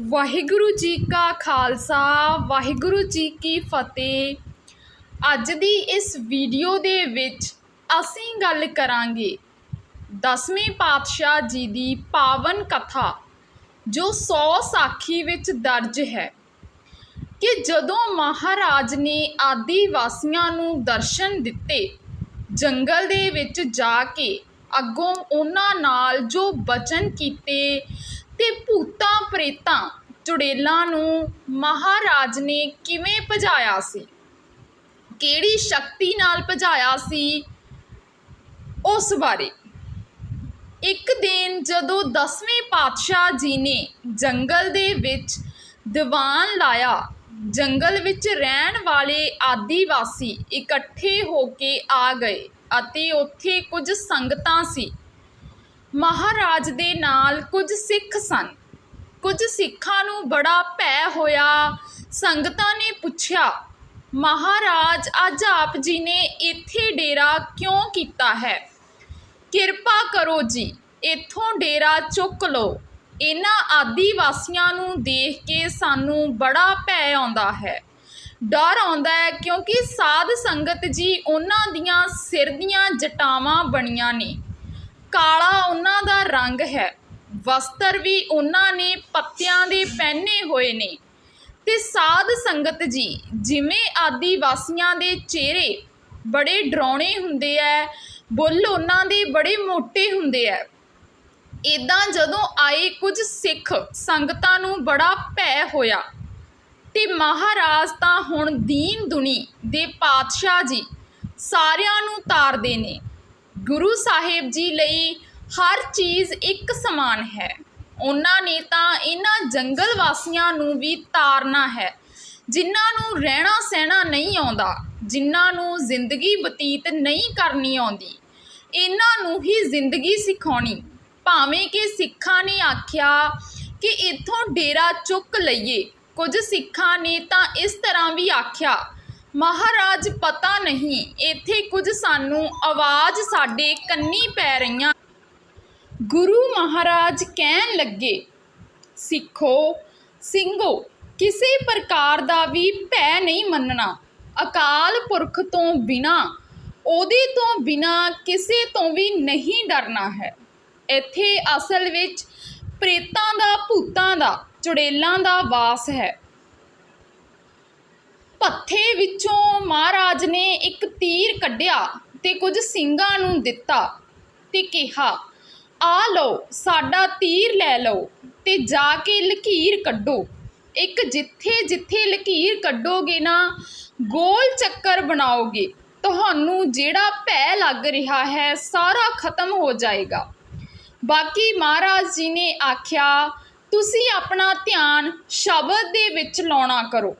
ਵਾਹਿਗੁਰੂ ਜੀ ਕਾ ਖਾਲਸਾ, ਵਾਹਿਗੁਰੂ ਜੀ ਕੀ ਫਤਿਹ। ਅੱਜ ਦੀ ਇਸ ਵੀਡੀਓ ਦੇ ਵਿੱਚ ਅਸੀਂ ਗੱਲ ਕਰਾਂਗੇ ਦਸਵੇਂ ਪਾਤਸ਼ਾਹ ਜੀ ਦੀ ਪਾਵਨ ਕਥਾ, ਜੋ 100 ਸਾਖੀ ਵਿੱਚ ਦਰਜ ਹੈ ਕਿ ਜਦੋਂ ਮਹਾਰਾਜ ਨੇ ਆਦੀ ਵਾਸੀਆਂ ਨੂੰ ਦਰਸ਼ਨ ਦਿੱਤੇ, ਜੰਗਲ ਦੇ ਵਿੱਚ ਜਾ ਕੇ ਅੱਗੋਂ ਉਹਨਾਂ ਨਾਲ ਜੋ ਬਚਨ ਕੀਤੇ ਤੇ ਭੂਤਾਂ ਪ੍ਰੇਤਾਂ ਚੁੜੇਲਾਂ ਨੂੰ ਮਹਾਰਾਜ ਨੇ ਕਿਵੇਂ ਭਜਾਇਆ ਸੀ? ਕਿਹੜੀ ਸ਼ਕਤੀ ਨਾਲ ਭਜਾਇਆ ਸੀ? ਉਸ ਬਾਰੇ। ਇੱਕ ਦਿਨ ਜਦੋਂ ਦਸਵੇਂ ਪਾਤਸ਼ਾਹ ਜੀ ਨੇ ਜੰਗਲ ਦੇ ਵਿੱਚ ਦੀਵਾਨ ਲਾਇਆ, ਜੰਗਲ ਵਿੱਚ ਰਹਿਣ ਵਾਲੇ ਆਦੀਵਾਸੀ ਇਕੱਠੇ ਹੋ ਕੇ ਆ ਗਏ ਅਤੇ ਉੱਥੇ ਕੁਝ ਸੰਗਤਾਂ ਸੀ। ਮਹਾਰਾਜ ਦੇ ਨਾਲ ਕੁਝ ਸਿੱਖ ਸਨ। ਕੁਝ ਸਿੱਖਾਂ ਨੂੰ ਬੜਾ ਭੈ ਹੋਇਆ। ਸੰਗਤਾਂ ਨੇ ਪੁੱਛਿਆ, ਮਹਾਰਾਜ, ਅੱਜ ਆਪ ਜੀ ਨੇ ਇੱਥੇ ਡੇਰਾ ਕਿਉਂ ਕੀਤਾ ਹੈ? ਕਿਰਪਾ ਕਰੋ ਜੀ, ਇੱਥੋਂ ਡੇਰਾ ਚੁੱਕ ਲਓ। ਇਹਨਾਂ ਆਦੀਵਾਸੀਆਂ ਨੂੰ ਦੇਖ ਕੇ ਸਾਨੂੰ ਬੜਾ ਭੈ ਆਉਂਦਾ ਹੈ। ਡਰ ਆਉਂਦਾ ਹੈ ਕਿਉਂਕਿ ਸਾਧ ਸੰਗਤ ਜੀ ਉਹਨਾਂ ਦੀਆਂ ਸਿਰ ਦੀਆਂ ਜਟਾਵਾਂ ਬਣੀਆਂ ਨੇ। ਕਾਲਾ ਉਹਨਾਂ ਦਾ ਰੰਗ ਹੈ। ਵਸਤਰ ਵੀ ਉਹਨਾਂ ਨੇ ਪੱਤਿਆਂ ਦੇ ਪਹਿਨੇ ਹੋਏ ਨੇ। ਤੇ ਸਾਧ ਸੰਗਤ ਜੀ, ਜਿਵੇਂ ਆਦੀਵਾਸੀਆਂ ਦੇ ਚਿਹਰੇ ਬੜੇ ਡਰਾਉਣੇ ਹੁੰਦੇ ਐ, ਬੁੱਲ ਉਹਨਾਂ ਦੇ ਬੜੇ ਮੋਟੇ ਹੁੰਦੇ ਐ। ਇਦਾਂ ਜਦੋਂ ਆਏ ਕੁਝ ਸਿੱਖ ਸੰਗਤਾਂ ਨੂੰ ਬੜਾ ਭੈ ਹੋਇਆ। ਤੇ ਮਹਾਰਾਜ ਤਾਂ ਹੁਣ ਦੀਨ ਦੁਨੀ ਦੇ ਪਾਤਸ਼ਾਹ ਜੀ ਸਾਰਿਆਂ ਨੂੰ ਤਾਰਦੇ ਨੇ। ਗੁਰੂ ਸਾਹਿਬ ਜੀ ਲਈ ਹਰ ਚੀਜ਼ ਇੱਕ ਸਮਾਨ ਹੈ। ਉਹਨਾਂ ਨੇ ਤਾਂ ਇਹਨਾਂ ਜੰਗਲ ਵਾਸੀਆਂ ਨੂੰ ਵੀ ਤਾਰਨਾ ਹੈ। ਜਿਨ੍ਹਾਂ ਨੂੰ ਰਹਿਣਾ ਸਹਿਣਾ ਨਹੀਂ ਆਉਂਦਾ, ਜਿਨ੍ਹਾਂ ਨੂੰ ਜ਼ਿੰਦਗੀ ਬਤੀਤ ਨਹੀਂ ਕਰਨੀ ਆਉਂਦੀ, ਇਹਨਾਂ ਨੂੰ ਹੀ ਜ਼ਿੰਦਗੀ ਸਿਖਾਉਣੀ। ਭਾਵੇਂ ਕਿ ਸਿੱਖਾਂ ਨੇ ਆਖਿਆ ਕਿ ਇੱਥੋਂ ਡੇਰਾ ਚੁੱਕ ਲਈਏ, ਕੁਝ ਸਿੱਖਾਂ ਨੇ ਤਾਂ ਇਸ ਤਰ੍ਹਾਂ ਵੀ ਆਖਿਆ ਮਹਾਰਾਜ, ਪਤਾ ਨਹੀਂ। ਇੱਥੇ ਕੁਝ ਸਾਨੂੰ ਆਵਾਜ਼ ਸਾਡੇ ਕੰਨੀ ਪੈ ਰਹੀਆਂ। ਗੁਰੂ ਮਹਾਰਾਜ ਕਹਿਣ ਲੱਗੇ, ਸਿੱਖੋ, ਸਿੰਘੋ, ਕਿਸੇ ਪ੍ਰਕਾਰ ਦਾ ਵੀ ਭੈ ਨਹੀਂ ਮੰਨਣਾ। ਅਕਾਲ ਪੁਰਖ ਤੋਂ ਬਿਨਾ, ਉਹਦੇ ਤੋਂ ਬਿਨਾ ਕਿਸੇ ਤੋਂ ਵੀ ਨਹੀਂ ਡਰਨਾ ਹੈ। ਇੱਥੇ ਅਸਲ ਵਿੱਚ ਪ੍ਰੇਤਾਂ ਦਾ, ਭੂਤਾਂ ਦਾ, ਚੁੜੇਲਾਂ ਦਾ ਵਾਸ ਹੈ। ਭੱਥੇ ਵਿੱਚੋਂ ਮਹਾਰਾਜ ਨੇ ਇੱਕ ਤੀਰ ਕੱਢਿਆ ਤੇ ਕੁਝ ਸਿੰਘਾਂ ਨੂੰ ਦਿੱਤਾ ਤੇ ਕਿਹਾ, ਆ ਲਓ, ਸਾਡਾ ਤੀਰ ਲੈ ਲਓ ਤੇ ਜਾ ਕੇ ਲਕੀਰ ਕੱਢੋ। ਇੱਕ ਜਿੱਥੇ ਜਿੱਥੇ ਲਕੀਰ ਕੱਢੋਗੇ ਨਾ, ਗੋਲ ਚੱਕਰ ਬਣਾਓਗੇ। ਤੁਹਾਨੂੰ ਜਿਹੜਾ ਭੈ ਲੱਗ ਰਿਹਾ ਹੈ, ਸਾਰਾ ਖਤਮ ਹੋ ਜਾਏਗਾ। ਬਾਕੀ ਮਹਾਰਾਜ ਜੀ ਨੇ ਆਖਿਆ, ਤੁਸੀਂ ਆਪਣਾ ਧਿਆਨ ਸ਼ਬਦ ਦੇ ਵਿੱਚ ਲਾਉਣਾ ਕਰੋ।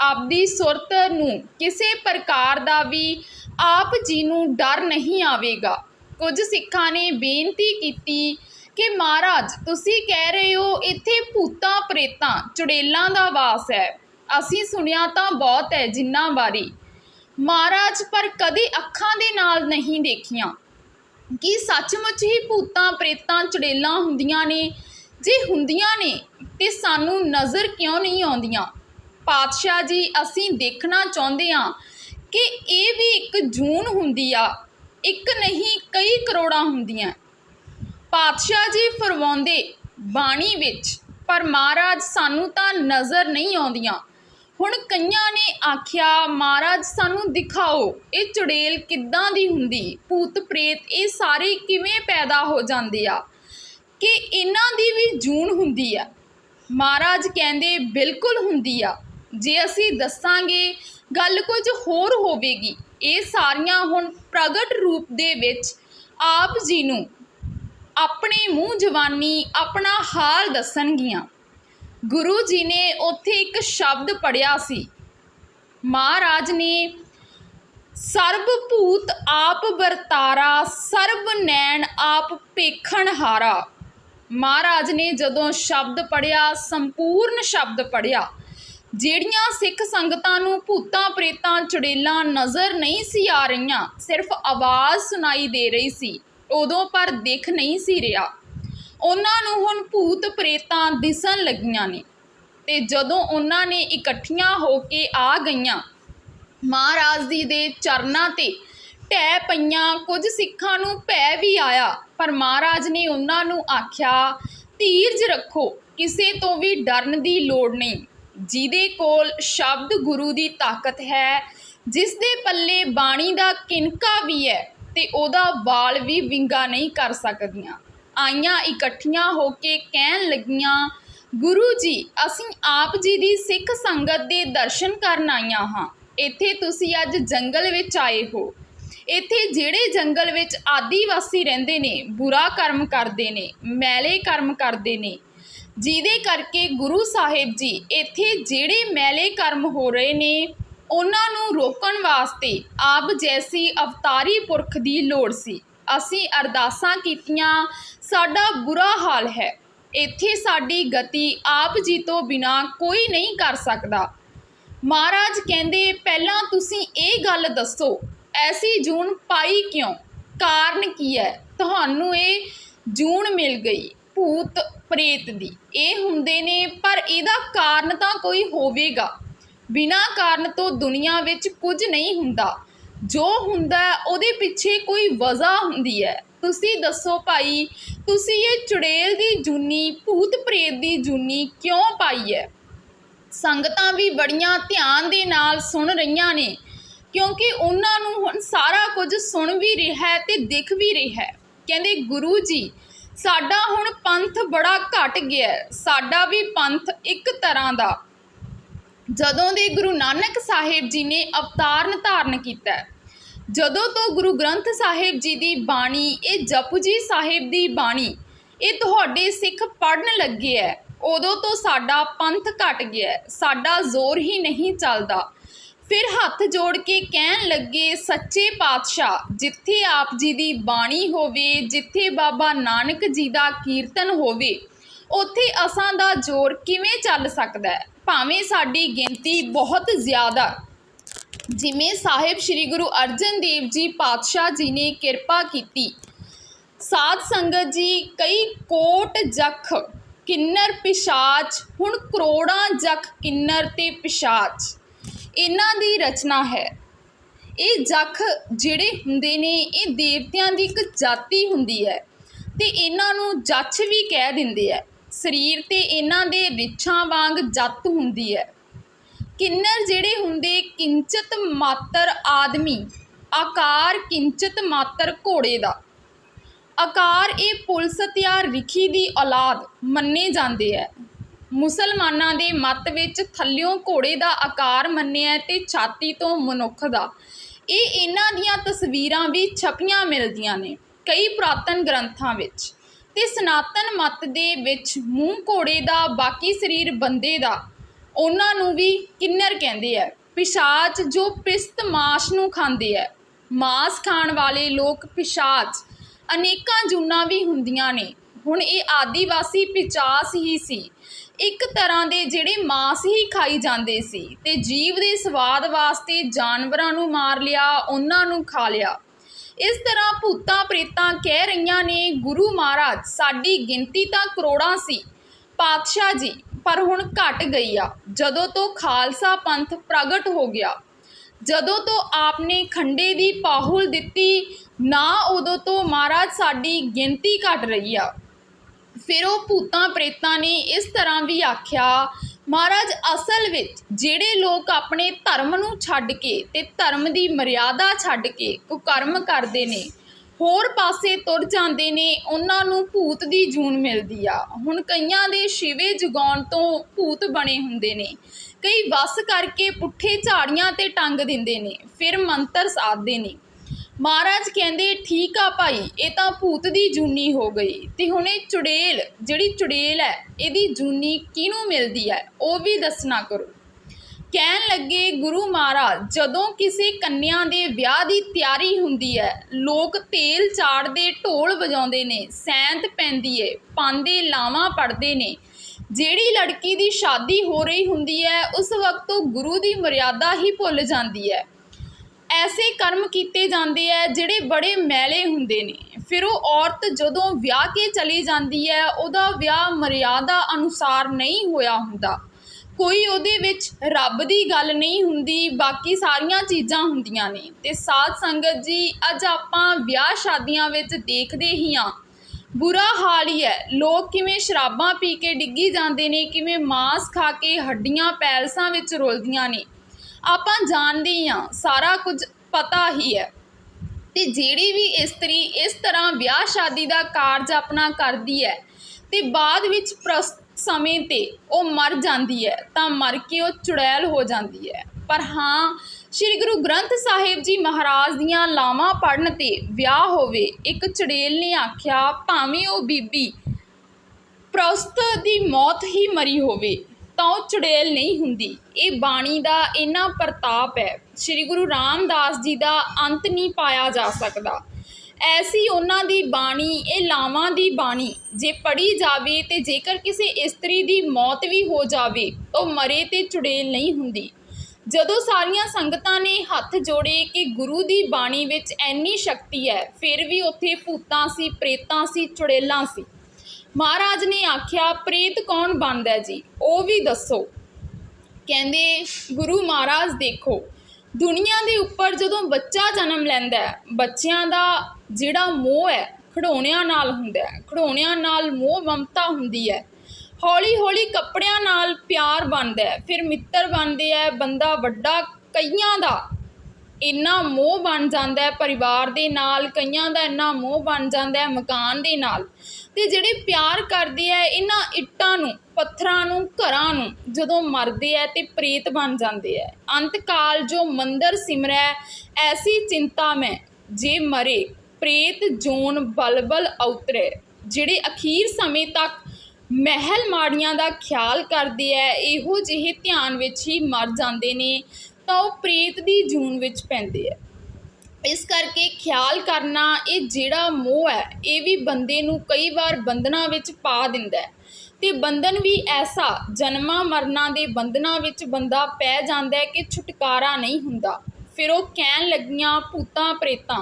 ਆਪਦੀ ਸੁਰਤ ਨੂੰ ਕਿਸੇ ਪ੍ਰਕਾਰ ਦਾ ਵੀ ਆਪ ਜੀ ਨੂੰ ਡਰ ਨਹੀਂ ਆਵੇਗਾ। ਕੁਝ ਸਿੱਖਾਂ ਨੇ ਬੇਨਤੀ ਕੀਤੀ ਕਿ ਮਹਾਰਾਜ, ਤੁਸੀਂ ਕਹਿ ਰਹੇ ਹੋ ਇੱਥੇ ਭੂਤਾਂ ਪ੍ਰੇਤਾਂ, ਚੁੜੇਲਾਂ ਦਾ ਵਾਸ ਹੈ। ਅਸੀਂ ਸੁਣਿਆ ਤਾਂ ਬਹੁਤ ਹੈ ਜਿੰਨਾ ਬਾਰੇ। ਮਹਾਰਾਜ, ਪਰ ਕਦੇ ਅੱਖਾਂ ਦੇ ਨਾਲ ਨਹੀਂ ਦੇਖੀਆਂ। ਕਿ ਸੱਚਮੁੱਚ ਹੀ ਭੂਤਾਂ, ਪ੍ਰੇਤਾਂ, ਚੜੇਲਾਂ ਹੁੰਦੀਆਂ ਨੇ? ਜੇ ਹੁੰਦੀਆਂ ਨੇ, ਤੇ ਸਾਨੂੰ ਨਜ਼ਰ ਕਿਉਂ ਨਹੀਂ ਆਉਂਦੀਆਂ? ਪਾਤਸ਼ਾਹ ਜੀ, ਅਸੀਂ ਦੇਖਣਾ ਚਾਹੁੰਦੇ ਹਾਂ ਕਿ ਇਹ ਵੀ ਇੱਕ ਜੂਨ ਹੁੰਦੀ ਆ, ਇੱਕ ਨਹੀਂ, ਕਈ ਕਰੋੜਾਂ ਹੁੰਦੀਆਂ। ਪਾਤਸ਼ਾਹ ਜੀ ਫਰਮਾਉਂਦੇ, ਬਾਣੀ ਵਿੱਚ, ਪਰ ਮਹਾਰਾਜ ਸਾਨੂੰ ਤਾਂ ਨਜ਼ਰ ਨਹੀਂ ਆਉਂਦੀਆਂ। ਹੁਣ ਕਈਆਂ ਨੇ ਆਖਿਆ, ਮਹਾਰਾਜ, ਸਾਨੂੰ ਦਿਖਾਓ, ਇਹ ਚੁੜੇਲ ਕਿੱਦਾਂ ਦੀ ਹੁੰਦੀ? ਭੂਤ ਪ੍ਰੇਤ, ਇਹ ਸਾਰੇ ਕਿਵੇਂ ਪੈਦਾ ਹੋ ਜਾਂਦੇ ਆ? ਕਿ ਇਹਨਾਂ ਦੀ ਵੀ ਜੂਨ ਹੁੰਦੀ ਆ। ਮਹਾਰਾਜ ਕਹਿੰਦੇ, ਬਿਲਕੁਲ ਹੁੰਦੀ ਆ। ਜੇ ਅਸੀਂ ਦੱਸਾਂਗੇ ਗੱਲ ਕੁਝ ਹੋਰ ਹੋਵੇਗੀ। ਇਹ ਸਾਰੀਆਂ ਹੁਣ ਪ੍ਰਗਟ ਰੂਪ ਦੇ ਵਿੱਚ ਆਪ ਜੀ ਨੂੰ ਆਪਣੇ ਮੂੰਹ ਜਵਾਨੀ ਆਪਣਾ ਹਾਲ ਦੱਸਣਗੀਆਂ। ਗੁਰੂ ਜੀ ਨੇ ਉੱਥੇ ਇੱਕ ਸ਼ਬਦ ਪੜਿਆ ਸੀ। ਮਹਾਰਾਜ ਨੇ ਸਰਬ ਭੂਤ ਆਪ ਵਰਤਾਰਾ, ਸਰਬ ਨੈਣ ਆਪ ਪੇਖਣ ਹਾਰਾ ਮਹਾਰਾਜ ਨੇ ਜਦੋਂ ਸ਼ਬਦ ਪੜਿਆ ਸੰਪੂਰਨ ਸ਼ਬਦ ਪੜਿਆ ਜਿਹੜੀਆਂ ਸਿੱਖ ਸੰਗਤਾਂ ਨੂੰ ਭੂਤਾਂ, ਪ੍ਰੇਤਾਂ, ਚੜੇਲਾਂ ਨਜ਼ਰ ਨਹੀਂ ਸੀ ਆ ਰਹੀਆਂ, ਸਿਰਫ ਆਵਾਜ਼ ਸੁਣਾਈ ਦੇ ਰਹੀ ਸੀ, ਉਦੋਂ ਪਰ ਦਿਖ ਨਹੀਂ ਸੀ ਰਿਹਾ। ਉਹਨਾਂ ਨੂੰ ਹੁਣ ਭੂਤ, ਪ੍ਰੇਤਾਂ ਦਿਸਣ ਲੱਗੀਆਂ ਨੇ ਤੇ ਜਦੋਂ ਉਹਨਾਂ ਨੇ ਇਕੱਠੀਆਂ ਹੋ ਕੇ ਆ ਗਈਆਂ, ਮਹਾਰਾਜ ਜੀ ਦੇ ਚਰਨਾਂ ਤੇ ਢਹਿ ਪਈਆਂ, ਕੁਝ ਸਿੱਖਾਂ ਨੂੰ ਭੈ ਵੀ ਆਇਆ, ਪਰ ਮਹਾਰਾਜ ਨੇ ਉਹਨਾਂ ਨੂੰ ਆਖਿਆ ਧੀਰਜ ਰੱਖੋ, ਕਿਸੇ ਤੋਂ ਵੀ ਡਰਨ ਦੀ ਲੋੜ ਨਹੀਂ। ਜਿਹਦੇ ਕੋਲ ਸ਼ਬਦ ਗੁਰੂ ਦੀ ਤਾਕਤ ਹੈ ਜਿਸ ਦੇ ਪੱਲੇ ਬਾਣੀ ਦਾ ਕਿਨਕਾ ਵੀ ਹੈ ਤੇ ਉਹਦਾ ਵਾਲ ਵੀ ਵਿੰਗਾ ਨਹੀਂ ਕਰ ਸਕਦੀਆਂ। ਆਈਆਂ ਇਕੱਠੀਆਂ ਹੋ ਕੇ ਕਹਿਣ ਲੱਗੀਆਂ, ਗੁਰੂ ਜੀ, ਅਸੀਂ ਆਪ ਜੀ ਦੀ ਸਿੱਖ ਸੰਗਤ ਦੇ ਦਰਸ਼ਨ ਕਰਨ ਆਈਆਂ ਹਾਂ। ਇੱਥੇ ਤੁਸੀਂ ਅੱਜ ਜੰਗਲ ਵਿੱਚ ਆਏ ਹੋ। ਇੱਥੇ ਜਿਹੜੇ ਜੰਗਲ ਵਿੱਚ ਆਦੀਵਾਸੀ ਰਹਿੰਦੇ ਨੇ, ਬੁਰਾ ਕਰਮ ਕਰਦੇ ਨੇ, ਮੈਲੇ ਕਰਮ ਕਰਦੇ ਨੇ ਜਿਹਦੇ ਕਰਕੇ ਗੁਰੂ ਸਾਹਿਬ ਜੀ ਇੱਥੇ ਜਿਹੜੇ ਮੈਲੇ ਕਰਮ ਹੋ ਰਹੇ ਨੇ, ਉਹਨਾਂ ਨੂੰ ਰੋਕਣ ਵਾਸਤੇ ਆਪ ਜੈਸੀ ਅਵਤਾਰੀ ਪੁਰਖ ਦੀ ਲੋੜ ਸੀ। ਅਸੀਂ ਅਰਦਾਸਾਂ ਕੀਤੀਆਂ, ਸਾਡਾ ਬੁਰਾ ਹਾਲ ਹੈ। ਇੱਥੇ ਸਾਡੀ ਗਤੀ ਆਪ ਜੀ ਤੋਂ ਬਿਨਾ ਕੋਈ ਨਹੀਂ ਕਰ ਸਕਦਾ। ਮਹਾਰਾਜ ਕਹਿੰਦੇ, ਪਹਿਲਾਂ ਤੁਸੀਂ ਇਹ ਗੱਲ ਦੱਸੋ, ਐਸੀ ਜੂਨ ਪਾਈ ਕਿਉਂ? ਕਾਰਨ ਕੀ ਹੈ? ਤੁਹਾਨੂੰ ਇਹ ਜੂਨ ਮਿਲ ਗਈ। ਭੂਤ ਪ੍ਰੇਤ ਦੀ। ਇਹ ਹੁੰਦੇ ਨੇ, ਪਰ ਇਹਦਾ ਕਾਰਨ ਤਾਂ ਕੋਈ ਹੋਵੇਗਾ। ਬਿਨਾਂ ਕਾਰਨ ਤੋਂ ਦੁਨੀਆ ਵਿੱਚ ਕੁਝ ਨਹੀਂ ਹੁੰਦਾ। ਜੋ ਹੁੰਦਾ ਉਹਦੇ ਪਿੱਛੇ ਕੋਈ ਵਜ੍ਹਾ ਹੁੰਦੀ ਹੈ। ਤੁਸੀਂ ਦੱਸੋ ਭਾਈ, ਤੁਸੀਂ ਇਹ ਚੁੜੇਲ ਦੀ ਜੂਨੀ, ਭੂਤ ਪ੍ਰੇਤ ਦੀ ਜੂਨੀ ਕਿਉਂ ਪਾਈ ਹੈ? ਸੰਗਤਾਂ ਵੀ ਬੜੀਆਂ ਧਿਆਨ ਦੇ ਨਾਲ ਸੁਣ ਰਹੀਆਂ ਨੇ, ਕਿਉਂਕਿ ਉਹਨਾਂ ਨੂੰ ਹੁਣ ਸਾਰਾ ਕੁਝ ਸੁਣ ਵੀ ਰਿਹਾ ਹੈ ਤੇ ਦਿਖ ਵੀ ਰਿਹਾ ਹੈ। ਕਹਿੰਦੇ ਗੁਰੂ ਜੀ ਸਾਡਾ ਹੁਣ ਪੰਥ ਬੜਾ ਘਟ ਗਿਆ ਸਾਡਾ ਵੀ ਪੰਥ ਇੱਕ ਤਰ੍ਹਾਂ ਦਾ। ਜਦੋਂ ਦੇ ਗੁਰੂ ਨਾਨਕ ਸਾਹਿਬ ਜੀ ਨੇ ਅਵਤਾਰਨ ਧਾਰਨ ਕੀਤਾ ਜਦੋਂ ਤੋਂ ਗੁਰੂ ਗ੍ਰੰਥ ਸਾਹਿਬ ਜੀ ਦੀ ਬਾਣੀ, ਇਹ ਜਪਜੀ ਸਾਹਿਬ ਦੀ ਬਾਣੀ, ਇਹ ਤੁਹਾਡੇ ਸਿੱਖ ਪੜਨ ਲੱਗੇ ਹੈ, ਉਦੋਂ ਤੋਂ ਸਾਡਾ ਪੰਥ ਘਟ ਗਿਆ ਸਾਡਾ ਜ਼ੋਰ ਹੀ ਨਹੀਂ ਚੱਲਦਾ। ਫਿਰ ਹੱਥ ਜੋੜ ਕੇ ਕਹਿਣ ਲੱਗੇ, ਸੱਚੇ ਪਾਤਸ਼ਾਹ, ਜਿੱਥੇ ਆਪ ਜੀ ਦੀ ਬਾਣੀ ਹੋਵੇ, ਜਿੱਥੇ ਬਾਬਾ ਨਾਨਕ ਜੀ ਦਾ ਕੀਰਤਨ ਹੋਵੇ, ਉੱਥੇ ਅਸਾਂ ਦਾ ਜ਼ੋਰ ਕਿਵੇਂ ਚੱਲ ਸਕਦਾ ਹੈ? ਭਾਵੇਂ ਸਾਡੀ ਗਿਣਤੀ ਬਹੁਤ ਜ਼ਿਆਦਾ। ਜਿਵੇਂ ਸਾਹਿਬ ਸ੍ਰੀ ਗੁਰੂ ਅਰਜਨ ਦੇਵ ਜੀ ਪਾਤਸ਼ਾਹ ਜੀ ਨੇ ਕਿਰਪਾ ਕੀਤੀ। ਸਾਧ ਸੰਗਤ ਜੀ, ਕਈ ਕੋਟ ਜਖ, ਕਿੰਨਰ ਪਿਸ਼ਾਚ, ਹੁਣ ਕਰੋੜਾਂ ਜਖ ਕਿੰਨਰ ਤੇ ਪਿਸ਼ਾਚ। ਇਹਨਾਂ ਦੀ ਰਚਨਾ ਹੈ। ਇਹ ਜਖ ਜਿਹੜੇ ਹੁੰਦੇ ਨੇ, ਇਹ ਦੇਵਤਿਆਂ ਦੀ ਇੱਕ ਜਾਤੀ ਹੁੰਦੀ ਹੈ ਤੇ ਇਹਨਾਂ ਨੂੰ ਜੱਛ ਵੀ ਕਹਿ ਦਿੰਦੇ ਆ ਸਰੀਰ ਤੇ ਇਹਨਾਂ ਦੇ ਰਿੱਛਾਂ ਵਾਂਗ ਜੱਤ ਹੁੰਦੀ ਹੈ। ਕਿੰਨਰ ਜਿਹੜੇ ਹੁੰਦੇ, ਕਿੰਚਤ ਮਾਤਰ ਆਦਮੀ, ਆਕਾਰ ਕਿੰਚਤ ਮਾਤਰ ਘੋੜੇ ਦਾ। ਆਕਾਰ ਇਹ ਪੁਲਿਸ ਹਥਿਆਰ ਰਿਖੀ ਦੀ ਔਲਾਦ ਮੰਨੇ ਜਾਂਦੇ ਹੈ। ਮੁਸਲਮਾਨਾਂ ਦੇ ਮਤ ਵਿੱਚ ਥੱਲਿਓਂ ਘੋੜੇ ਦਾ ਆਕਾਰ ਮੰਨਿਆ ਹੈ ਤੇ ਛਾਤੀ ਤੋਂ ਮਨੁੱਖ ਦਾ। ਇਹ ਇਹਨਾਂ ਦੀਆਂ ਤਸਵੀਰਾਂ ਵੀ ਛਪੀਆਂ ਮਿਲਦੀਆਂ ਨੇ ਕਈ ਪੁਰਾਤਨ ਗ੍ਰੰਥਾਂ ਵਿੱਚ। ਤੇ ਸਨਾਤਨ ਮਤ ਦੇ ਵਿੱਚ ਮੂੰਹ ਘੋੜੇ ਦਾ, ਬਾਕੀ ਸਰੀਰ ਬੰਦੇ ਦਾ, ਉਹਨਾਂ ਨੂੰ ਵੀ ਕਿੰਨਰ ਕਹਿੰਦੇ ਆ। ਪਿਸ਼ਾਚ ਜੋ ਪਿਸਤ ਮਾਸ ਨੂੰ ਖਾਂਦੇ ਆ। ਮਾਸ ਖਾਣ ਵਾਲੇ ਲੋਕ ਪਿਸ਼ਾਚ, ਅਨੇਕਾਂ ਜੂਨਾਂ ਵੀ ਹੁੰਦੀਆਂ ਨੇ। ਹੁਣ ਇਹ ਆਦੀਵਾਸੀ ਪਿਚਾਸ ਹੀ ਸੀ। ਇੱਕ ਤਰ੍ਹਾਂ ਦੇ ਜਿਹੜੇ ਮਾਸ ਹੀ ਖਾਈ ਜਾਂਦੇ ਸੀ ਤੇ ਜੀਵ ਦੇ ਸਵਾਦ ਵਾਸਤੇ ਜਾਨਵਰਾਂ ਨੂੰ ਮਾਰ ਲਿਆ, ਉਹਨਾਂ ਨੂੰ ਖਾ ਲਿਆ। ਇਸ ਤਰ੍ਹਾਂ ਭੂਤਾਂ ਪ੍ਰੇਤਾਂ ਕਹਿ ਰਹੀਆਂ ਨੇ, ਗੁਰੂ ਮਹਾਰਾਜ, ਸਾਡੀ ਗਿਣਤੀ ਤਾਂ ਕਰੋੜਾਂ ਸੀ। ਪਾਤਸ਼ਾਹ ਜੀ, ਪਰ ਹੁਣ ਘਟ ਗਈ ਆ। ਜਦੋਂ ਤੋਂ ਖਾਲਸਾ ਪੰਥ ਪ੍ਰਗਟ ਹੋ ਗਿਆ, ਜਦੋਂ ਤੋਂ ਆਪਨੇ ਖੰਡੇ ਦੀ ਪਾਹੁਲ ਦਿੱਤੀ, ਨਾ ਉਦੋਂ ਤੋਂ ਮਹਾਰਾਜ ਸਾਡੀ ਗਿਣਤੀ ਘਟ ਰਹੀ ਆ। ਫਿਰ ਉਹ ਭੂਤਾਂ ਪ੍ਰੇਤਾਂ ਨੇ ਇਸ ਤਰ੍ਹਾਂ ਵੀ ਆਖਿਆ, ਮਹਾਰਾਜ, ਅਸਲ ਵਿੱਚ ਜਿਹੜੇ ਲੋਕ ਆਪਣੇ ਧਰਮ ਨੂੰ ਛੱਡ ਕੇ ਤੇ ਧਰਮ ਦੀ ਮਰਿਆਦਾ ਛੱਡ ਕੇ ਕੁਕਰਮ ਕਰਦੇ ਨੇ, ਹੋਰ ਪਾਸੇ ਤੁਰ ਜਾਂਦੇ ਨੇ, ਉਹਨਾਂ ਨੂੰ ਭੂਤ ਦੀ ਜੂਨ ਮਿਲਦੀ ਆ। ਹੁਣ ਕਈਆਂ ਦੇ ਸ਼ਿਵੇ ਜਗਾਉਣ ਤੋਂ ਭੂਤ ਬਣੇ ਹੁੰਦੇ ਨੇ। ਕਈ ਵਸ ਕਰਕੇ ਪੁੱਠੇ ਝਾੜੀਆਂ ਤੇ ਟੰਗ ਦਿੰਦੇ ਨੇ, ਫਿਰ ਮੰਤਰ ਸਾਧਦੇ ਨੇ। ਮਹਾਰਾਜ ਕਹਿੰਦੇ, ਠੀਕ ਆ ਭਾਈ, ਇਹ ਤਾਂ ਭੂਤ ਦੀ ਜੂਨੀ ਹੋ ਗਈ। ਤੇ ਹੁਣ ਇਹ ਚੁੜੇਲ, ਜਿਹੜੀ ਚੁੜੇਲ ਹੈ, ਇਹਦੀ ਜੂਨੀ ਕਿਹਨੂੰ ਮਿਲਦੀ ਹੈ? ਉਹ ਵੀ ਦੱਸਣਾ ਕਰੋ। ਕਹਿਣ ਲੱਗੇ ਗੁਰੂ ਮਹਾਰਾਜ, ਜਦੋਂ ਕਿਸੇ ਕੰਨਿਆ ਦੇ ਵਿਆਹ ਦੀ ਤਿਆਰੀ ਹੁੰਦੀ ਹੈ, ਲੋਕ ਤੇਲ ਚਾੜਦੇ, ਢੋਲ ਵਜਾਉਂਦੇ ਨੇ, ਸੈਂਤ ਪੈਂਦੀ ਏ ਪਾਉਂਦੇ ਲਾਵਾਂ ਪੜਦੇ ਨੇ। ਜਿਹੜੀ ਲੜਕੀ ਦੀ ਸ਼ਾਦੀ ਹੋ ਰਹੀ ਹੁੰਦੀ ਹੈ, ਉਸ ਵਕਤ ਉਹ ਗੁਰੂ ਦੀ ਮਰਿਆਦਾ ਹੀ ਭੁੱਲ ਜਾਂਦੀ ਹੈ। ਐਸੇ ਕਰਮ ਕੀਤੇ ਜਾਂਦੇ ਐ ਜਿਹੜੇ ਬੜੇ ਮੈਲੇ ਹੁੰਦੇ ਨੇ। ਫਿਰ ਉਹ ਔਰਤ ਜਦੋਂ ਵਿਆਹ ਕੇ ਚਲੀ ਜਾਂਦੀ ਹੈ, ਉਹਦਾ ਵਿਆਹ ਮਰਿਆਦਾ ਅਨੁਸਾਰ ਨਹੀਂ ਹੋਇਆ ਹੁੰਦਾ। ਕੋਈ ਉਹਦੇ ਵਿੱਚ ਰੱਬ ਦੀ ਗੱਲ ਨਹੀਂ ਹੁੰਦੀ, ਬਾਕੀ ਸਾਰੀਆਂ ਚੀਜ਼ਾਂ ਹੁੰਦੀਆਂ ਨੇ। ਤੇ ਸਾਧ ਸੰਗਤ ਜੀ, ਅੱਜ ਆਪਾਂ ਵਿਆਹ ਸ਼ਾਦੀਆਂ ਵਿੱਚ ਦੇਖਦੇ ਹੀ ਹਾਂ। ਬੁਰਾ ਹਾਲ ਹੀ ਹੈ। ਲੋਕ ਕਿਵੇਂ ਸ਼ਰਾਬਾਂ ਪੀ ਕੇ ਡਿੱਗੀ ਜਾਂਦੇ ਨੇ, ਕਿਵੇਂ ਮਾਸ ਖਾ ਕੇ ਹੱਡੀਆਂ ਪੈਲਸਾਂ ਵਿੱਚ ਰੁਲਦੀਆਂ ਨੇ। ਆਪਾਂ ਜਾਣਦੇ ਹੀ ਹਾਂ, ਸਾਰਾ ਕੁਝ ਪਤਾ ਹੀ ਹੈ। ਤੇ ਜਿਹੜੀ ਵੀ ਇਸਤਰੀ ਇਸ ਤਰ੍ਹਾਂ ਵਿਆਹ ਸ਼ਾਦੀ ਦਾ ਕਾਰਜ ਆਪਣਾ ਕਰਦੀ ਹੈ ਤੇ ਬਾਅਦ ਵਿੱਚ ਪ੍ਰਸ ਸਮੇਂ ਤੇ ਉਹ ਮਰ ਜਾਂਦੀ ਹੈ, ਤਾਂ ਮਰ ਕੇ ਉਹ ਚੁੜੈਲ ਹੋ ਜਾਂਦੀ ਹੈ। ਪਰ ਹਾਂ, ਸ੍ਰੀ ਗੁਰੂ ਗ੍ਰੰਥ ਸਾਹਿਬ ਜੀ ਮਹਾਰਾਜ ਦੀਆਂ ਲਾਵਾਂ ਪੜਨ ਤੇ ਵਿਆਹ ਹੋਵੇ, ਇੱਕ ਚੜੇਲ ਨੇ ਆਖਿਆ, ਭਾਵੇਂ ਉਹ ਬੀਬੀ ਪ੍ਰਸਤ ਦੀ ਮੌਤ ਹੀ ਮਰੀ ਹੋਵੇ ਤਾਂ ਉਹ ਚੁੜੇਲ ਨਹੀਂ ਹੁੰਦੀ। ਇਹ ਬਾਣੀ ਦਾ ਇੰਨਾ ਪ੍ਰਤਾਪ ਹੈ। ਸ੍ਰੀ ਗੁਰੂ ਰਾਮਦਾਸ ਜੀ ਦਾ ਅੰਤ ਨਹੀਂ ਪਾਇਆ ਜਾ ਸਕਦਾ। ਐਸੀ ਉਹਨਾਂ ਦੀ ਬਾਣੀ, ਇਹ ਲਾਵਾਂ ਦੀ ਬਾਣੀ, ਜੇ ਪੜੀ ਜਾਵੇ ਤੇ ਜੇਕਰ ਕਿਸੇ ਇਸਤਰੀ ਦੀ ਮੌਤ ਵੀ ਹੋ ਜਾਵੇ, ਤਾਂ ਉਹ ਮਰੇ ਤੇ ਚੁੜੇਲ ਨਹੀਂ ਹੁੰਦੀ। ਜਦੋਂ ਸਾਰੀਆਂ ਸੰਗਤਾਂ ਨੇ ਹੱਥ ਜੋੜੇ ਕਿ ਗੁਰੂ ਦੀ ਬਾਣੀ ਵਿੱਚ ਐਨੀ ਸ਼ਕਤੀ ਹੈ, ਫਿਰ ਵੀ ਉੱਥੇ ਭੂਤਾਂ ਸੀ, ਪ੍ਰੇਤਾਂ ਸੀ, ਚੁੜੇਲਾਂ ਸੀ। ਮਹਾਰਾਜ ਨੇ ਆਖਿਆ, ਪ੍ਰੇਤ ਕੌਣ ਬਣਦਾ ਜੀ? ਉਹ ਵੀ ਦੱਸੋ। ਕਹਿੰਦੇ, ਗੁਰੂ ਮਹਾਰਾਜ ਦੇਖੋ, ਦੁਨੀਆ ਦੇ ਉੱਪਰ ਜਦੋਂ ਬੱਚਾ ਜਨਮ ਲੈਂਦਾ ਹੈ, ਬੱਚਿਆਂ ਦਾ ਜਿਹੜਾ ਮੋਹ ਹੈ, ਖਿਡੌਣਿਆਂ ਨਾਲ ਹੁੰਦਾ ਹੈ, ਖਿਡੌਣਿਆਂ ਨਾਲ ਮੋਹ ਮਮਤਾ ਹੁੰਦੀ ਹੈ। ਹੌਲੀ ਹੌਲੀ ਕੱਪੜਿਆਂ ਨਾਲ ਪਿਆਰ ਬਣਦਾ ਹੈ, ਫਿਰ ਮਿੱਤਰ ਬਣਦੇ ਹੈ, ਬੰਦਾ ਵੱਡਾ ਕਈਆਂ ਦਾ ਇੰਨਾ ਮੋਹ ਬਣ ਜਾਂਦਾ ਹੈ, ਪਰਿਵਾਰ ਦੇ ਨਾਲ ਕਈਆਂ ਦਾ ਇੰਨਾ ਮੋਹ ਬਣ ਜਾਂਦਾ ਹੈ, ਮਕਾਨ ਦੇ ਨਾਲ। ਤੇ ਜਿਹੜੇ ਪਿਆਰ ਕਰਦੇ ਆ ਇਹਨਾਂ ਇੱਟਾਂ ਨੂੰ, ਪੱਥਰਾਂ ਨੂੰ, ਘਰਾਂ ਨੂੰ, ਜਦੋਂ ਮਰਦੇ ਆ ਤੇ ਪ੍ਰੇਤ ਬਣ ਜਾਂਦੇ ਆ। ਅੰਤ ਕਾਲ ਜੋ ਮੰਦਰ ਸਿਮਰੈ, ਐਸੀ ਚਿੰਤਾ ਮੈਂ, ਜੇ ਮਰੇ, ਪ੍ਰੇਤ ਜੋਨ ਬਲਬਲ ਉਤਰੇ ਜਿਹੜੇ ਅਖੀਰ ਸਮੇਂ ਤੱਕ ਮਹਿਲ ਮਾੜੀਆਂ ਦਾ ਖਿਆਲ ਕਰਦੇ ਆ, ਇਹੋ ਜਿਹੇ ਧਿਆਨ ਵਿੱਚ ਹੀ ਮਰ ਜਾਂਦੇ ਨੇ, ਤਾਂ ਉਹ ਪ੍ਰੇਤ ਦੀ ਜੂਨ ਵਿੱਚ ਪੈਂਦੇ ਆ। ਇਸ ਕਰਕੇ ਖਿਆਲ ਕਰਨਾ ਇਹ ਜਿਹੜਾ ਮੋਹ ਹੈ, ਇਹ ਵੀ ਬੰਦੇ ਨੂੰ ਕਈ ਵਾਰ ਬੰਧਨਾਂ ਵਿੱਚ ਪਾ ਦਿੰਦਾ ਹੈ। ਤੇ ਬੰਧਨ ਵੀ ਐਸਾ, ਜਨਮਾਂ ਮਰਨਾਂ ਦੇ ਬੰਧਨਾਂ ਵਿੱਚ ਬੰਦਾ ਪੈ ਜਾਂਦਾ ਹੈ ਕਿ ਛੁਟਕਾਰਾ ਨਹੀਂ ਹੁੰਦਾ। ਫਿਰ ਉਹ ਕਹਿਣ ਲੱਗੀਆਂ ਭੂਤਾਂ ਪ੍ਰੇਤਾਂ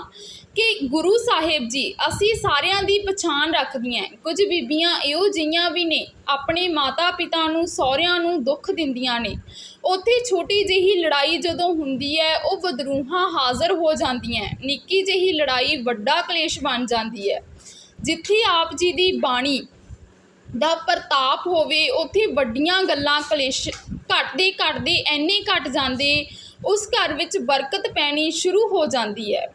ਕਿ ਗੁਰੂ ਸਾਹਿਬ ਜੀ, ਅਸੀਂ ਸਾਰਿਆਂ ਦੀ ਪਛਾਣ ਰੱਖਦੀਆਂ ਕੁਝ ਬੀਬੀਆਂ ਇਹੋ ਜਿਹੀਆਂ ਵੀ ਨੇ, ਆਪਣੇ ਮਾਤਾ ਪਿਤਾ ਨੂੰ ਸਹੁਰਿਆਂ ਨੂੰ ਦੁੱਖ ਦਿੰਦੀਆਂ ਨੇ। ਉੱਥੇ ਛੋਟੀ ਜਿਹੀ ਲੜਾਈ ਜਦੋਂ ਹੁੰਦੀ ਹੈ, ਉਹ ਬਦਰੂਹਾਂ ਹਾਜ਼ਰ ਹੋ ਜਾਂਦੀਆਂ ਨਿੱਕੀ ਜਿਹੀ ਲੜਾਈ ਵੱਡਾ ਕਲੇਸ਼ ਬਣ ਜਾਂਦੀ ਹੈ। ਜਿੱਥੇ ਆਪ ਜੀ ਦੀ ਬਾਣੀ ਦਾ ਪ੍ਰਤਾਪ ਹੋਵੇ, ਉੱਥੇ ਵੱਡੀਆਂ ਗੱਲਾਂ ਕਲੇਸ਼ ਘਟਦੇ ਘਟਦੇ ਐਨੇ ਘਟ ਜਾਂਦੇ ਉਸ ਘਰ ਵਿੱਚ ਬਰਕਤ ਪੈਣੀ ਸ਼ੁਰੂ ਹੋ ਜਾਂਦੀ ਹੈ।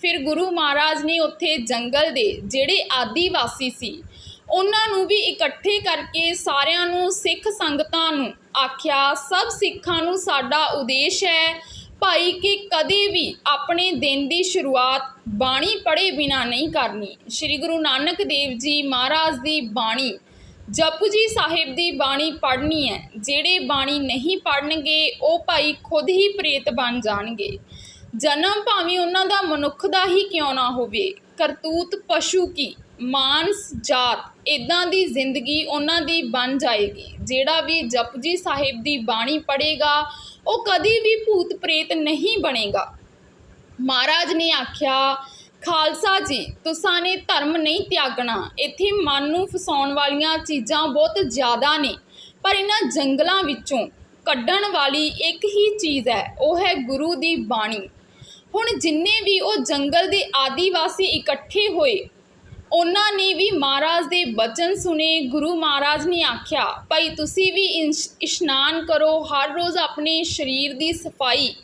ਫਿਰ ਗੁਰੂ ਮਹਾਰਾਜ ਨੇ ਉੱਥੇ ਜੰਗਲ ਦੇ ਜਿਹੜੇ ਆਦੀਵਾਸੀ ਸੀ, ਉਹਨਾਂ ਨੂੰ ਵੀ ਇਕੱਠੇ ਕਰਕੇ ਸਾਰਿਆਂ ਨੂੰ ਸਿੱਖ ਸੰਗਤਾਂ ਨੂੰ ਆਖਿਆ, ਸਭ ਸਿੱਖਾਂ ਨੂੰ ਸਾਡਾ ਉਦੇਸ਼ ਹੈ ਭਾਈ ਕਿ ਕਦੇ ਵੀ ਆਪਣੇ ਦਿਨ ਦੀ ਸ਼ੁਰੂਆਤ ਬਾਣੀ ਪੜ੍ਹੇ ਬਿਨਾ ਨਹੀਂ ਕਰਨੀ। ਸ੍ਰੀ ਗੁਰੂ ਨਾਨਕ ਦੇਵ ਜੀ ਮਹਾਰਾਜ ਦੀ ਬਾਣੀ ਜਪੂ ਜੀ ਸਾਹਿਬ ਦੀ ਬਾਣੀ ਪੜ੍ਹਨੀ ਹੈ। ਜਿਹੜੇ ਬਾਣੀ ਨਹੀਂ ਪੜ੍ਹਨਗੇ, ਉਹ ਭਾਈ ਖੁਦ ਹੀ ਪ੍ਰੇਤ ਬਣ ਜਾਣਗੇ। ਜਨਮ ਭਾਵੇਂ ਉਹਨਾਂ ਦਾ ਮਨੁੱਖ ਦਾ ਹੀ ਕਿਉਂ ਨਾ ਹੋਵੇ। ਕਰਤੂਤ ਪਸ਼ੂ ਕੀ? ਮਾਨਸ ਜਾਤ। ਇਦਾਂ ਦੀ ਜ਼ਿੰਦਗੀ ਉਹਨਾਂ ਦੀ ਬਣ ਜਾਏਗੀ। ਜਿਹੜਾ ਵੀ ਜਪਜੀ ਸਾਹਿਬ ਦੀ ਬਾਣੀ ਪੜ੍ਹੇਗਾ, ਉਹ ਕਦੀ ਵੀ ਭੂਤ ਪ੍ਰੇਤ ਨਹੀਂ ਬਣੇਗਾ। ਮਹਾਰਾਜ ਨੇ ਆਖਿਆ ਖਾਲਸਾ ਜੀ, ਤੁਸਾਂ ਨੇ ਧਰਮ ਨਹੀਂ ਤਿਆਗਣਾ। ਇੱਥੇ ਮਨ ਨੂੰ ਫਸਾਉਣ ਵਾਲੀਆਂ ਚੀਜ਼ਾਂ ਬਹੁਤ ਜ਼ਿਆਦਾ ਨੇ। ਪਰ ਇਹਨਾਂ ਜੰਗਲਾਂ ਵਿੱਚੋਂ ਕੱਢਣ ਵਾਲੀ ਇੱਕ ਹੀ ਚੀਜ਼ ਹੈ, ਉਹ ਹੈ ਗੁਰੂ ਦੀ ਬਾਣੀ। ਹੁਣ ਜਿੰਨੇ ਵੀ ਉਹ ਜੰਗਲ ਦੇ ਆਦੀਵਾਸੀ ਇਕੱਠੇ ਹੋਏ, ਉਹਨਾਂ ਨੇ ਵੀ ਮਹਾਰਾਜ ਦੇ ਬਚਨ ਸੁਨੇ ਗੁਰੂ ਮਹਾਰਾਜ ਨੇ ਆਖਿਆ, ਭਾਈ, ਤੁਸੀਂ ਵੀ ਇਸ਼- ਇਸ਼ਨਾਨ ਕਰੋ, ਹਰ ਰੋਜ਼ ਆਪਣੇ ਸਰੀਰ ਦੀ ਸਫ਼ਾਈ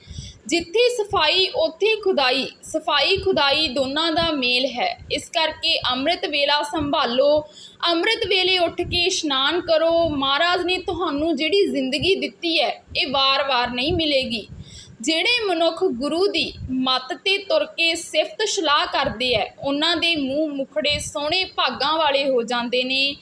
ਜਿੱਥੇ ਸਫ਼ਾਈ, ਉੱਥੇ ਖੁਦਾਈ। ਸਫ਼ਾਈ, ਖੁਦਾਈ ਦੋਨਾਂ ਦਾ ਮੇਲ ਹੈ। ਇਸ ਕਰਕੇ ਅੰਮ੍ਰਿਤ ਵੇਲਾ ਸੰਭਾਲੋ। ਅੰਮ੍ਰਿਤ ਵੇਲੇ ਉੱਠ ਕੇ ਇਸ਼ਨਾਨ ਕਰੋ। ਮਹਾਰਾਜ ਨੇ ਤੁਹਾਨੂੰ ਜਿਹੜੀ ਜ਼ਿੰਦਗੀ ਦਿੱਤੀ ਹੈ, ਇਹ ਵਾਰ-ਵਾਰ ਨਹੀਂ ਮਿਲੇਗੀ। ਜਿਹੜੇ ਮਨੁੱਖ ਗੁਰੂ ਦੀ ਮੱਤ ਤੇ ਤੁਰ ਕੇ ਸਿਫਤ ਸਲਾਹ ਕਰਦੇ ਐ ਉਹਨਾਂ ਦੇ ਮੂੰਹ ਮੁਖੜੇ ਸੋਹਣੇ ਭਾਗਾਂ ਵਾਲੇ ਹੋ ਜਾਂਦੇ ਨੇ।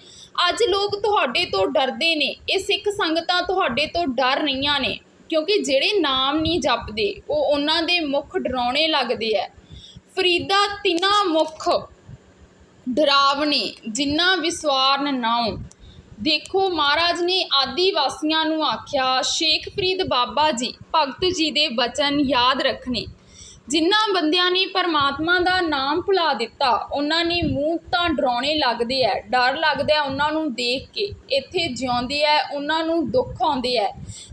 ਅੱਜ ਲੋਕ ਤੁਹਾਡੇ ਤੋਂ ਡਰਦੇ ਨੇ। ਇਹ ਸਿੱਖ ਸੰਗਤਾਂ ਤੁਹਾਡੇ ਤੋਂ ਡਰ ਰਹੀਆਂ ਨੇ। ਕਿਉਂਕਿ ਜਿਹੜੇ ਨਾਮ ਨਹੀਂ ਜਪਦੇ, ਉਹ ਉਹਨਾਂ ਦੇ ਮੁਖ ਡਰਾਉਣੇ ਲੱਗਦੇ ਐ ਫਰੀਦਾ ਤਿਨਾ ਮੁਖ ਡਰਾਵਣੇ ਜਿਨ੍ਹਾਂ ਵਿਸਵਾਰਨ ਨਾਉ ਦੇਖੋ, ਮਹਾਰਾਜ ਨੇ ਆਦੀਵਾਸੀਆਂ ਨੂੰ ਆਖਿਆ, ਸ਼ੇਖ ਫਰੀਦ ਬਾਬਾ ਜੀ, ਭਗਤ ਜੀ ਦੇ ਬਚਨ ਯਾਦ ਰੱਖਣੇ। ਜਿਨ੍ਹਾਂ ਬੰਦਿਆਂ ਨੇ ਪਰਮਾਤਮਾ ਦਾ ਨਾਮ ਭੁਲਾ ਦਿੱਤਾ, ਉਹਨਾਂ ਨੇ ਮੂੰਹ ਤਾਂ ਡਰਾਉਣੇ ਲੱਗਦੇ ਐ, ਡਰ ਲੱਗਦਾ ਉਹਨਾਂ ਨੂੰ ਦੇਖ ਕੇ, ਇੱਥੇ ਜਿਉਂਦੇ ਐ, ਉਹਨਾਂ ਨੂੰ ਦੁੱਖ ਆਉਂਦੇ ਐ,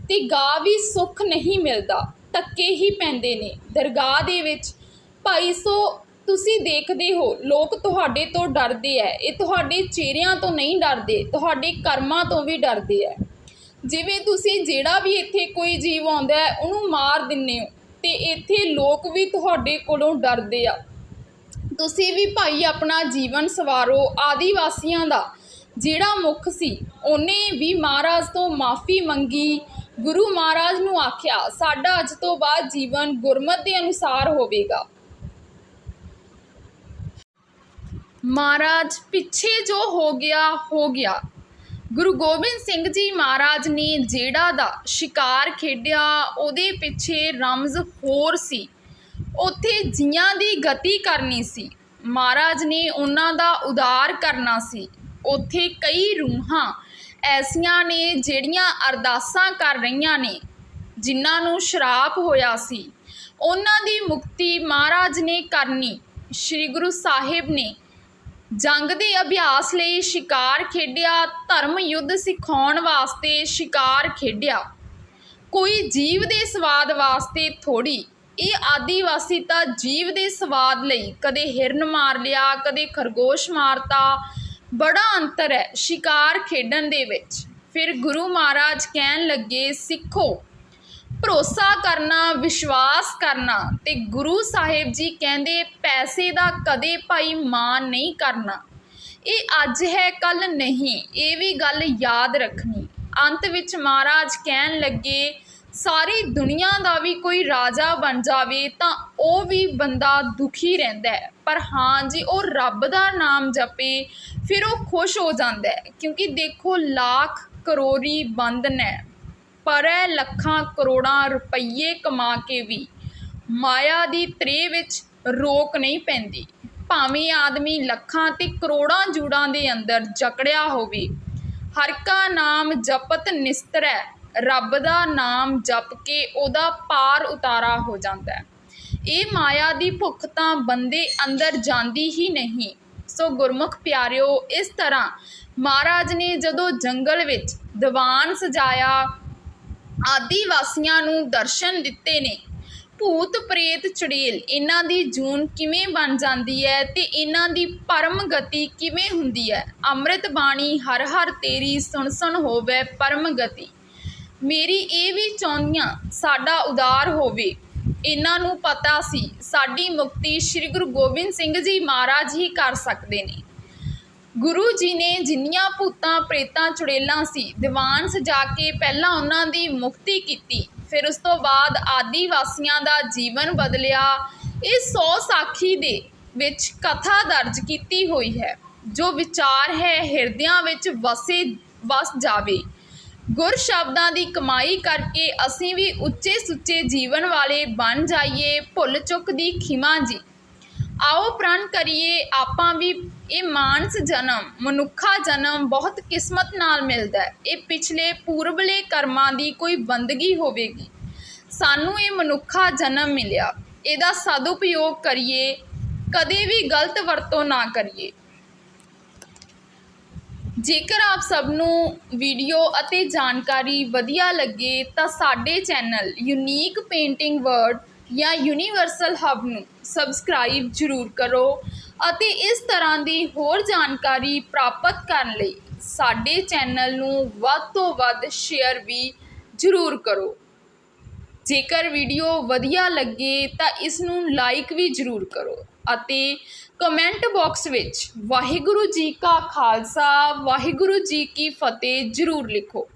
ਤੇ ਗਾ ਵੀ ਸੁੱਖ ਨਹੀਂ ਮਿਲਦਾ, ਧੱਕੇ ਹੀ ਪੈਂਦੇ ਨੇ। ਦਰਗਾਹ ਦੇ ਵਿੱਚ, ਭਾਈ ਸੋ, ਤੁਸੀਂ ਦੇਖਦੇ ਹੋ, ਲੋਕ ਤੁਹਾਡੇ ਤੋਂ ਡਰਦੇ ਐ, ਇਹ ਤੁਹਾਡੇ ਚਿਹਰਿਆਂ ਤੋਂ ਨਹੀਂ ਡਰਦੇ, ਤੁਹਾਡੇ ਕਰਮਾਂ ਤੋਂ ਵੀ ਡਰਦੇ ਐ। ਜਿਵੇਂ ਤੁਸੀਂ ਜਿਹੜਾ ਵੀ ਇੱਥੇ ਕੋਈ ਜੀਵ ਆਉਂਦਾ ਹੈ ਉਹਨੂੰ ਮਾਰ ਦਿੰਦੇ ਹੋ। ਤੇ ਇੱਥੇ ਲੋਕ ਵੀ ਤੁਹਾਡੇ ਕੋਲੋਂ ਡਰਦੇ ਆ। ਤੁਸੀਂ ਵੀ ਭਾਈ ਆਪਣਾ ਜੀਵਨ ਸਵਾਰੋ ਆਦੀਵਾਸੀਆਂ ਦਾ। ਜਿਹੜਾ ਮੁੱਖ ਸੀ, ਉਹਨੇ ਵੀ ਮਹਾਰਾਜ ਤੋਂ ਮਾਫੀ ਮੰਗੀ। ਗੁਰੂ ਮਹਾਰਾਜ ਨੂੰ ਆਖਿਆ, ਸਾਡਾ ਅੱਜ ਤੋਂ ਬਾਅਦ ਜੀਵਨ ਗੁਰਮਤ ਦੇ ਅਨੁਸਾਰ ਹੋਵੇਗਾ। ਮਹਾਰਾਜ ਪਿੱਛੇ ਜੋ ਹੋ ਗਿਆ ਹੋ ਗਿਆ। ਗੁਰੂ ਗੋਬਿੰਦ ਸਿੰਘ ਜੀ ਮਹਾਰਾਜ ਨੇ ਜਿਹੜਾ ਦਾ ਸ਼ਿਕਾਰ ਖੇਡਿਆ, ਉਹਦੇ ਪਿੱਛੇ ਰਮਜ਼ ਹੋਰ ਸੀ। ਉੱਥੇ ਜੀਆਂ ਦੀ ਗਤੀ ਕਰਨੀ ਸੀ। ਮਹਾਰਾਜ ਨੇ ਉਹਨਾਂ ਦਾ ਉਦਾਰ ਕਰਨਾ ਸੀ। ਉੱਥੇ ਕਈ ਰੂਹਾਂ ਐਸੀਆਂ ਨੇ ਜਿਹੜੀਆਂ ਅਰਦਾਸਾਂ ਕਰ ਰਹੀਆਂ ਨੇ, ਜਿਨ੍ਹਾਂ ਨੂੰ ਸ਼ਰਾਪ ਹੋਇਆ ਸੀ। ਉਹਨਾਂ ਦੀ ਮੁਕਤੀ ਮਹਾਰਾਜ ਨੇ ਕਰਨੀ। ਸ੍ਰੀ ਗੁਰੂ ਸਾਹਿਬ ਨੇ ਜੰਗ ਦੇ ਅਭਿਆਸ ਲਈ ਸ਼ਿਕਾਰ ਖੇਡਿਆ, ਧਰਮ ਯੁੱਧ ਸਿਖਾਉਣ ਵਾਸਤੇ ਸ਼ਿਕਾਰ ਖੇਡਿਆ। ਕੋਈ ਜੀਵ ਦੇ ਸਵਾਦ ਵਾਸਤੇ ਥੋੜੀ ਇਹ ਆਦੀਵਾਸੀ ਤਾਂ ਜੀਵ ਦੇ ਸਵਾਦ ਲਈ ਕਦੇ ਹਿਰਨ ਮਾਰ ਲਿਆ, ਕਦੇ ਖਰਗੋਸ਼ ਮਾਰਤਾ। ਬੜਾ ਅੰਤਰ ਹੈ ਸ਼ਿਕਾਰ ਖੇਡਣ ਦੇ ਵਿੱਚ। ਫਿਰ ਗੁਰੂ ਮਹਾਰਾਜ ਕਹਿਣ ਲੱਗੇ, ਸਿੱਖੋ। ਭਰੋਸਾ ਕਰਨਾ, ਵਿਸ਼ਵਾਸ ਕਰਨਾ ਤੇ ਗੁਰੂ ਸਾਹਿਬ ਜੀ ਕਹਿੰਦੇ ਪੈਸੇ ਦਾ ਕਦੇ ਭਾਈ ਮਾਨ ਨਹੀਂ ਕਰਨਾ। ਇਹ ਅੱਜ ਹੈ, ਕੱਲ ਨਹੀਂ, ਇਹ ਵੀ ਗੱਲ ਯਾਦ ਰੱਖਣੀ। ਅੰਤ ਵਿੱਚ ਮਹਾਰਾਜ ਕਹਿਣ ਲੱਗੇ, ਸਾਰੀ ਦੁਨੀਆ ਦਾ ਵੀ ਕੋਈ ਰਾਜਾ ਬਣ ਜਾਵੇ ਤਾਂ ਉਹ ਵੀ ਬੰਦਾ ਦੁਖੀ ਰਹਿੰਦਾ ਹੈ। ਪਰ ਹਾਂ ਜੀ, ਉਹ ਰੱਬ ਦਾ ਨਾਮ ਜਪੇ, ਫਿਰ ਉਹ ਖੁਸ਼ ਹੋ ਜਾਂਦਾ ਹੈ। ਕਿਉਂਕਿ ਦੇਖੋ, ਲੱਖ ਕਰੋੜੀ ਬੰਦ ਨੇ ਪਰ ਇਹ ਲੱਖਾਂ ਕਰੋੜਾਂ ਰੁਪਈਏ ਕਮਾ ਕੇ ਵੀ ਮਾਇਆ ਦੀ ਤ੍ਰੇ ਵਿੱਚ ਰੋਕ ਨਹੀਂ ਪੈਂਦੀ। ਭਾਵੇਂ ਆਦਮੀ ਲੱਖਾਂ ਤੇ ਕਰੋੜਾਂ ਜੂੜਾਂ ਦੇ ਅੰਦਰ ਜਕੜਿਆ ਹੋਵੇ, ਹਰ ਕਾ ਨਾਮ ਜਪਤ ਨਿਸਤਰੈ, ਰੱਬ ਦਾ ਨਾਮ ਜਪ ਕੇ ਉਹਦਾ ਪਾਰ ਉਤਾਰਾ ਹੋ ਜਾਂਦਾ ਹੈ। ਇਹ ਮਾਇਆ ਦੀ ਭੁੱਖ ਤਾਂ ਬੰਦੇ ਅੰਦਰ ਜਾਂਦੀ ਹੀ ਨਹੀਂ। ਸੋ ਗੁਰਮੁਖ ਪਿਆਰਿਓ, ਇਸ ਤਰ੍ਹਾਂ ਮਹਾਰਾਜ ਨੇ ਜਦੋਂ ਜੰਗਲ ਵਿੱਚ ਦੀਵਾਨ ਸਜਾਇਆ ਆਦੀਵਾਸੀਆਂ ਨੂੰ ਦਰਸ਼ਨ ਦਿੱਤੇ ਨੇ। ਭੂਤ ਪ੍ਰੇਤ ਚੜੇਲ, ਇਹਨਾਂ ਦੀ ਜੂਨ ਕਿਵੇਂ ਬਣ ਜਾਂਦੀ ਹੈ ਤੇ ਇਹਨਾਂ ਦੀ ਪਰਮ ਗਤੀ ਕਿਵੇਂ ਹੁੰਦੀ ਹੈ? ਅੰਮ੍ਰਿਤ ਬਾਣੀ, ਹਰ ਹਰ ਤੇਰੀ ਸੁਣ ਸੁਣ ਹੋਵੇ ਪਰਮ ਗਤੀ। ਮੇਰੀ ਇਹ ਵੀ ਚਾਹੁੰਦੀਆਂ, ਸਾਡਾ ਉਦਾਰ ਹੋਵੇ। ਇਹਨਾਂ ਨੂੰ ਪਤਾ ਸੀ, ਸਾਡੀ ਮੁਕਤੀ ਸ੍ਰੀ ਗੁਰੂ ਗੋਬਿੰਦ ਸਿੰਘ ਜੀ ਮਹਾਰਾਜ ਹੀ ਕਰ ਸਕਦੇ ਨੇ। ਗੁਰੂ ਜੀ ਨੇ ਜਿੰਨੀਆਂ ਭੂਤਾਂ, ਪ੍ਰੇਤਾਂ, ਚੁੜੇਲਾਂ ਸੀ, ਦੀਵਾਨ ਸਜਾ ਕੇ ਪਹਿਲਾਂ ਉਹਨਾਂ ਦੀ ਮੁਕਤੀ ਕੀਤੀ। ਫਿਰ ਉਸ ਤੋਂ ਬਾਅਦ ਆਦੀਵਾਸੀਆਂ ਦਾ ਜੀਵਨ ਬਦਲਿਆ। ਇਹ ਸੌ ਸਾਖੀ ਦੇ ਵਿੱਚ ਕਥਾ ਦਰਜ ਕੀਤੀ ਹੋਈ ਹੈ, ਜੋ ਵਿਚਾਰ ਹੈ ਹਿਰਦਿਆਂ ਵਿੱਚ ਵਸੇ, ਵਸ ਜਾਵੇ। ਗੁਰ ਸ਼ਬਦਾਂ ਦੀ ਕਮਾਈ ਕਰਕੇ ਅਸੀਂ ਵੀ ਉੱਚੇ ਸੁੱਚੇ ਜੀਵਨ ਵਾਲੇ ਬਣ ਜਾਈਏ, ਭੁੱਲ ਚੁੱਕ ਦੀ ਖਿਮਾ ਜੀ। ਆਓ ਪ੍ਰਣ ਕਰੀਏ, ਆਪਾਂ ਵੀ ਇਹ ਮਾਨਸ ਜਨਮ, ਮਨੁੱਖਾ ਜਨਮ ਬਹੁਤ ਕਿਸਮਤ ਨਾਲ ਮਿਲਦਾ ਹੈ। ਇਹ ਪਿਛਲੇ ਪੂਰਬਲੇ ਕਰਮਾਂ ਦੀ ਕੋਈ ਬੰਦਗੀ ਹੋਵੇਗੀ। ਸਾਨੂੰ ਇਹ ਮਨੁੱਖਾ ਜਨਮ ਮਿਲਿਆ। ਇਹਦਾ ਸਦਉਪਯੋਗ ਕਰੀਏ, ਕਦੇ ਵੀ ਗਲਤ ਵਰਤੋਂ ਨਾ ਕਰੀਏ। ਜੇਕਰ ਆਪ ਸਭ ਨੂੰ ਵੀਡੀਓ ਅਤੇ ਜਾਣਕਾਰੀ ਵਧੀਆ ਲੱਗੇ, ਤਾਂ ਸਾਡੇ ਚੈਨਲ ਯੂਨੀਕ ਪੇਂਟਿੰਗ ਵਰਡ ਜਾਂ ਯੂਨੀਵਰਸਲ ਹਬ ਨੂੰ ਸਬਸਕ੍ਰਾਈਬ ਜ਼ਰੂਰ ਕਰੋ ਅਤੇ ਇਸ ਤਰ੍ਹਾਂ ਦੀ ਹੋਰ ਜਾਣਕਾਰੀ ਪ੍ਰਾਪਤ ਕਰਨ ਲਈ ਸਾਡੇ ਚੈਨਲ ਨੂੰ ਵੱਧ ਤੋਂ ਵੱਧ ਸ਼ੇਅਰ ਵੀ ਜ਼ਰੂਰ ਕਰੋ। ਜੇਕਰ ਵੀਡੀਓ ਵਧੀਆ ਲੱਗੇ ਤਾਂ ਇਸ ਨੂੰ ਲਾਈਕ ਵੀ ਜ਼ਰੂਰ ਕਰੋ ਅਤੇ ਕਮੈਂਟ ਬਾਕਸ ਵਿੱਚ ਵਾਹਿਗੁਰੂ ਜੀ ਕਾ ਖਾਲਸਾ, ਵਾਹਿਗੁਰੂ ਜੀ ਕੀ ਫਤਿਹ ਜ਼ਰੂਰ ਲਿਖੋ।